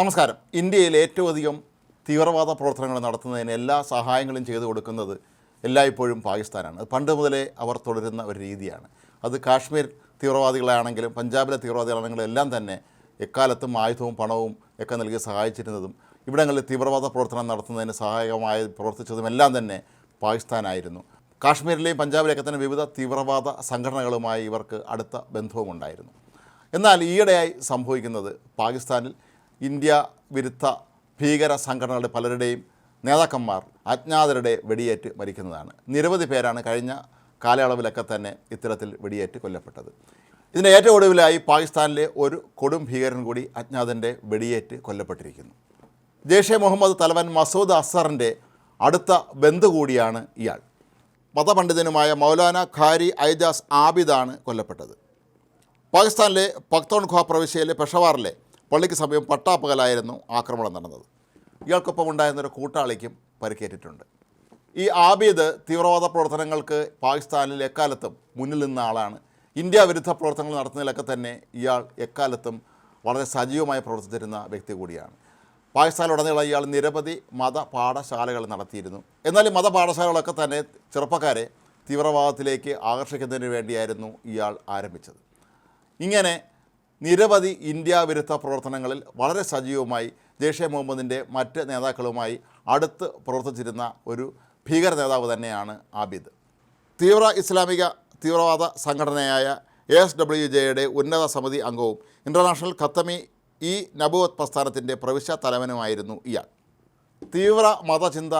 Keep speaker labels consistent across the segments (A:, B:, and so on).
A: നമസ്കാരം. ഇന്ത്യയിൽ ഏറ്റവും അധികം തീവ്രവാദ പ്രവർത്തനങ്ങൾ നടത്തുന്നതിന് എല്ലാ സഹായങ്ങളും ചെയ്തു കൊടുക്കുന്നത് എല്ലായ്പ്പോഴും പാകിസ്ഥാനാണ്. അത് പണ്ട് മുതലേ അവർ തുടരുന്ന ഒരു രീതിയാണ്. അത് കാശ്മീർ തീവ്രവാദികളാണെങ്കിലും പഞ്ചാബിലെ തീവ്രവാദികളാണെങ്കിലും എല്ലാം തന്നെ എക്കാലത്തും ആയുധവും പണവും ഒക്കെ നൽകി സഹായിച്ചിരുന്നതും ഇവിടങ്ങളിൽ തീവ്രവാദ പ്രവർത്തനം നടത്തുന്നതിന് സഹായകമായി പ്രവർത്തിച്ചതും എല്ലാം തന്നെ പാകിസ്ഥാനായിരുന്നു. കാശ്മീരിലെയും പഞ്ചാബിലെയൊക്കെ തന്നെ വിവിധ തീവ്രവാദ സംഘടനകളുമായി ഇവർക്ക് അടുത്ത ബന്ധവുമുണ്ടായിരുന്നു. എന്നാൽ ഈയിടെയായി സംഭവിക്കുന്നത് പാകിസ്ഥാനിൽ ഇന്ത്യ വിരുദ്ധ ഭീകര സംഘടനകളുടെ പലരുടെയും നേതാക്കന്മാർ അജ്ഞാതരുടെ വെടിയേറ്റ് മരിക്കുന്നതാണ്. നിരവധി പേരാണ് കഴിഞ്ഞ കാലയളവിലൊക്കെ തന്നെ ഇത്തരത്തിൽ വെടിയേറ്റ് കൊല്ലപ്പെട്ടത്. ഇതിന്റെ ഏറ്റവും ഒടുവിലായി പാകിസ്ഥാനിലെ ഒരു കൊടും ഭീകരൻ കൂടി അജ്ഞാതന്റെ വെടിയേറ്റ് കൊല്ലപ്പെട്ടിരിക്കുന്നു. ജെയ്ഷെ മുഹമ്മദ് തലവൻ മസൂദ് അസറിന്റെ അടുത്ത ബന്ധു കൂടിയാണ് ഇയാൾ. മതപണ്ഡിതനുമായ മൗലാന ഖാരി ഐജാസ് ആബിദാണ് കൊല്ലപ്പെട്ടത്. പാകിസ്ഥാനിലെ പക്തോൺഖ്വ പ്രവിശ്യയിലെ പെഷവാറിലെ പള്ളിക്ക് സമയം പട്ടാപ്പകലായിരുന്നു ആക്രമണം നടന്നത്. ഇയാൾക്കൊപ്പം ഉണ്ടായിരുന്ന ഒരു കൂട്ടാളിക്കും പരിക്കേറ്റിട്ടുണ്ട്. ഈ ആബിദ് തീവ്രവാദ പ്രവർത്തനങ്ങൾക്ക് പാകിസ്ഥാനിൽ എക്കാലത്തും മുന്നിൽ നിന്ന ആളാണ്. ഇന്ത്യ വിരുദ്ധ പ്രവർത്തനങ്ങൾ നടത്തുന്നതിലൊക്കെ തന്നെ ഇയാൾ എക്കാലത്തും വളരെ സജീവമായി പ്രവർത്തിച്ചിരുന്ന വ്യക്തി കൂടിയാണ്. പാകിസ്ഥാനിലുടനീളം ഇയാൾ നിരവധി മത പാഠശാലകൾ നടത്തിയിരുന്നു. എന്നാൽ ഈ തന്നെ ചെറുപ്പക്കാരെ തീവ്രവാദത്തിലേക്ക് ആകർഷിക്കുന്നതിന് വേണ്ടിയായിരുന്നു ഇയാൾ ആരംഭിച്ചത്. ഇങ്ങനെ നിരവധി ഇന്ത്യ വിരുദ്ധ പ്രവർത്തനങ്ങളിൽ വളരെ സജീവമായി ജെയ്ഷെ മുഹമ്മദിന്റെ മറ്റ് നേതാക്കളുമായി അടുത്ത് പ്രവർത്തിച്ചിരുന്ന ഒരു ഭീകര നേതാവ് തന്നെയാണ് ആബിദ്. തീവ്ര ഇസ്ലാമിക തീവ്രവാദ സംഘടനയായ എ എസ് ഡബ്ല്യു ജെയുടെ ഉന്നത സമിതി അംഗവും ഇന്റർനാഷണൽ ഖത്തമി ഇ നബുവത് പ്രസ്ഥാനത്തിന്റെ പ്രവിശ്യ തലവനുമായിരുന്നു ഇയാൾ. തീവ്ര മതചിന്ത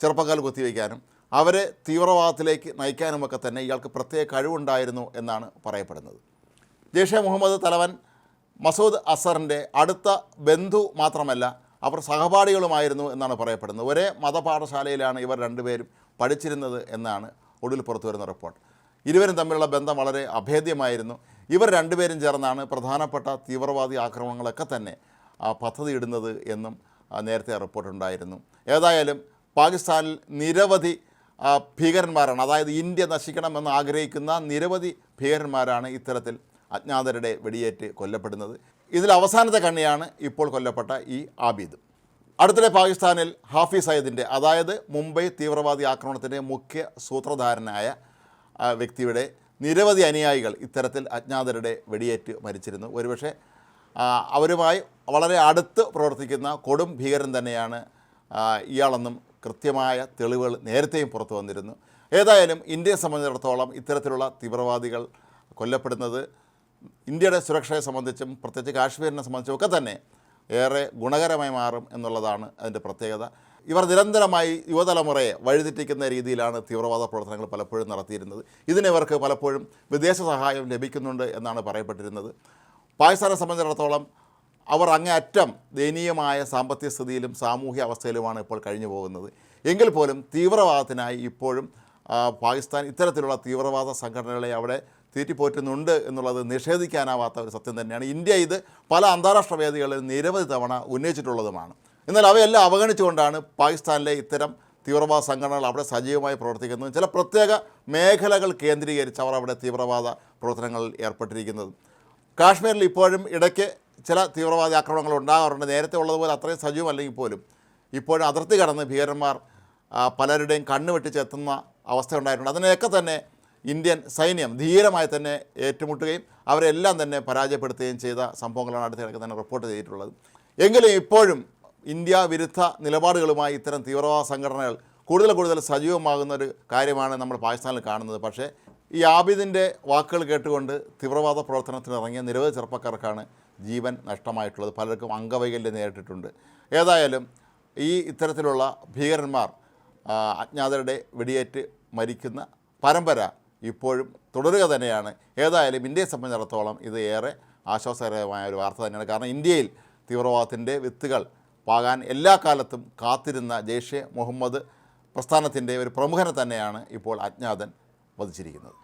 A: ചെറുപ്പക്കാർ കുത്തിവയ്ക്കാനും അവരെ തീവ്രവാദത്തിലേക്ക് നയിക്കാനുമൊക്കെ തന്നെ ഇയാൾക്ക് പ്രത്യേക കഴിവുണ്ടായിരുന്നു എന്നാണ് പറയപ്പെടുന്നത്. ജെയ്ഷെ മുഹമ്മദ് തലവൻ മസൂദ് അസറിന്റെ അടുത്ത ബന്ധു മാത്രമല്ല അവർ സഹപാഠികളുമായിരുന്നു എന്നാണ് പറയപ്പെടുന്നത്. ഒരേ മതപാഠശാലയിലാണ് ഇവർ രണ്ടുപേരും പഠിച്ചിരുന്നത് എന്നാണ് ഒടുവിൽ പുറത്തു വരുന്ന റിപ്പോർട്ട്. ഇരുവരും തമ്മിലുള്ള ബന്ധം വളരെ അഭേദ്യമായിരുന്നു. ഇവർ രണ്ടുപേരും ചേർന്നാണ് പ്രധാനപ്പെട്ട തീവ്രവാദി ആക്രമണങ്ങളൊക്കെ തന്നെ പദ്ധതിയിടുന്നത് എന്നും നേരത്തെ റിപ്പോർട്ടുണ്ടായിരുന്നു ഏതായാലും പാകിസ്ഥാനിൽ നിരവധി ഭീകരന്മാരാണ് അതായത് ഇന്ത്യ നശിക്കണമെന്ന് ആഗ്രഹിക്കുന്ന നിരവധി ഭീകരന്മാരാണ് ഇത്തരത്തിൽ അജ്ഞാതരുടെ വെടിയേറ്റ് കൊല്ലപ്പെടുന്നത്. ഇതിൽ അവസാനത്തെ കണ്ണിയാണ് ഇപ്പോൾ കൊല്ലപ്പെട്ട ഈ ആബിദ്. അടുത്തിടെ പാകിസ്ഥാനിൽ ഹാഫിസ് സയ്യിദിന്റെ അതായത് മുംബൈ തീവ്രവാദി ആക്രമണത്തിന്റെ മുഖ്യ സൂത്രധാരനായ വ്യക്തിയുടെ നിരവധി അനുയായികൾ ഇത്തരത്തിൽ അജ്ഞാതരുടെ വെടിയേറ്റ് മരിച്ചിരുന്നു. ഒരുപക്ഷെ അവരുമായി വളരെ അടുത്ത് പ്രവർത്തിക്കുന്ന കൊടും ഭീകരൻ തന്നെയാണ് ഇയാളെന്നും കൃത്യമായ തെളിവുകൾ നേരത്തെയും പുറത്തു വന്നിരുന്നു. ഏതായാലും ഇന്ത്യയെ സംബന്ധിച്ചിടത്തോളം ഇത്തരത്തിലുള്ള തീവ്രവാദികൾ കൊല്ലപ്പെടുന്നത് ഇന്ത്യയുടെ സുരക്ഷയെ സംബന്ധിച്ചും പ്രത്യേകിച്ച് കാശ്മീരിനെ സംബന്ധിച്ചും ഒക്കെ തന്നെ ഏറെ ഗുണകരമായി മാറും എന്നുള്ളതാണ് അതിന്റെ പ്രത്യേകത. ഇവർ നിരന്തരമായി യുവതലമുറയെ വഴിതെറ്റിക്കുന്ന രീതിയിലാണ് തീവ്രവാദ പ്രവർത്തനങ്ങൾ പലപ്പോഴും നടത്തിയിരുന്നത്. ഇതിനിവർക്ക് പലപ്പോഴും വിദേശ സഹായം ലഭിക്കുന്നുണ്ട് എന്നാണ് പറയപ്പെട്ടിരുന്നത്. പാകിസ്ഥാനെ സംബന്ധിച്ചിടത്തോളം അവർ അങ്ങേയറ്റം ദയനീയമായ സാമ്പത്തിക സ്ഥിതിയിലും സാമൂഹ്യ അവസ്ഥയിലുമാണ് ഇപ്പോൾ കഴിഞ്ഞു പോകുന്നത്. എങ്കിൽ പോലും തീവ്രവാദത്തിനായി ഇപ്പോഴും പാകിസ്ഥാൻ ഇത്തരത്തിലുള്ള തീവ്രവാദ സംഘടനകളെ അവിടെ തീറ്റിപ്പോറ്റുന്നുണ്ട് എന്നുള്ളത് നിഷേധിക്കാനാവാത്ത ഒരു സത്യം തന്നെയാണ്. ഇന്ത്യ ഇത് പല അന്താരാഷ്ട്ര വേദികളിൽ നിരവധി തവണ ഉന്നയിച്ചിട്ടുള്ളതുമാണ്. എന്നാൽ അവയെല്ലാം അവഗണിച്ചുകൊണ്ടാണ് പാകിസ്ഥാനിലെ ഇത്തരം തീവ്രവാദ സംഘടനകൾ അവിടെ സജീവമായി പ്രവർത്തിക്കുന്നത്. ചില പ്രത്യേക മേഖലകൾ കേന്ദ്രീകരിച്ച് അവർ അവിടെ തീവ്രവാദ പ്രവർത്തനങ്ങളിൽ ഏർപ്പെട്ടിരിക്കുന്നത്. കാശ്മീരിൽ ഇപ്പോഴും ഇടയ്ക്ക് ചില തീവ്രവാദി ആക്രമണങ്ങൾ ഉണ്ടാകാറുണ്ട്. നേരത്തെ ഉള്ളതുപോലെ അത്രയും സജീവമല്ലെങ്കിൽ പോലും ഇപ്പോഴും അതിർത്തി കടന്ന് ഭീകരന്മാർ പലരുടെയും കണ്ണുവെട്ടിച്ച് എത്തുന്ന അവസ്ഥ ഉണ്ടായിട്ടുണ്ട് അതിനെയൊക്കെ തന്നെ ഇന്ത്യൻ സൈന്യം ധീരമായി തന്നെ ഏറ്റുമുട്ടുകയും അവരെല്ലാം തന്നെ പരാജയപ്പെടുത്തുകയും ചെയ്ത സംഭവങ്ങളാണ് അടുത്തിടയ്ക്ക് തന്നെ റിപ്പോർട്ട് ചെയ്തിട്ടുള്ളത്. എങ്കിലും ഇപ്പോഴും ഇന്ത്യ വിരുദ്ധ നിലപാടുകളുമായി ഇത്തരം തീവ്രവാദ സംഘടനകൾ കൂടുതൽ കൂടുതൽ സജീവമാകുന്ന ഒരു കാര്യമാണ് നമ്മൾ പാകിസ്ഥാനിൽ കാണുന്നത്. പക്ഷേ ഈ ആബിദിന്റെ വാക്കുകൾ കേട്ടുകൊണ്ട് തീവ്രവാദ പ്രവർത്തനത്തിന് ഇറങ്ങിയ നിരവധി ചെറുപ്പക്കാർക്കാണ് ജീവൻ നഷ്ടമായിട്ടുള്ളത്. പലർക്കും അംഗവൈകല്യം നേരിട്ടിട്ടുണ്ട്. ഏതായാലും ഈ ഇത്തരത്തിലുള്ള ഭീകരന്മാർ അജ്ഞാതരുടെ വെടിയേറ്റ് മരിക്കുന്ന പരമ്പര ഇപ്പോഴും തുടരുക തന്നെയാണ്. ഏതായാലും ഇന്ത്യയെ സംബന്ധിച്ചിടത്തോളം ഇത് ഏറെ ആശ്വാസകരമായ ഒരു വാർത്ത തന്നെയാണ്. കാരണം ഇന്ത്യയിൽ തീവ്രവാദത്തിന്റെ വിത്തുകൾ പാകാൻ എല്ലാ കാലത്തും കാത്തിരുന്ന ജെയ്ഷെ മുഹമ്മദ് പ്രസ്ഥാനത്തിന്റെ ഒരു പ്രമുഖനെ തന്നെയാണ് ഇപ്പോൾ അജ്ഞാതൻ വധിച്ചിരിക്കുന്നത്.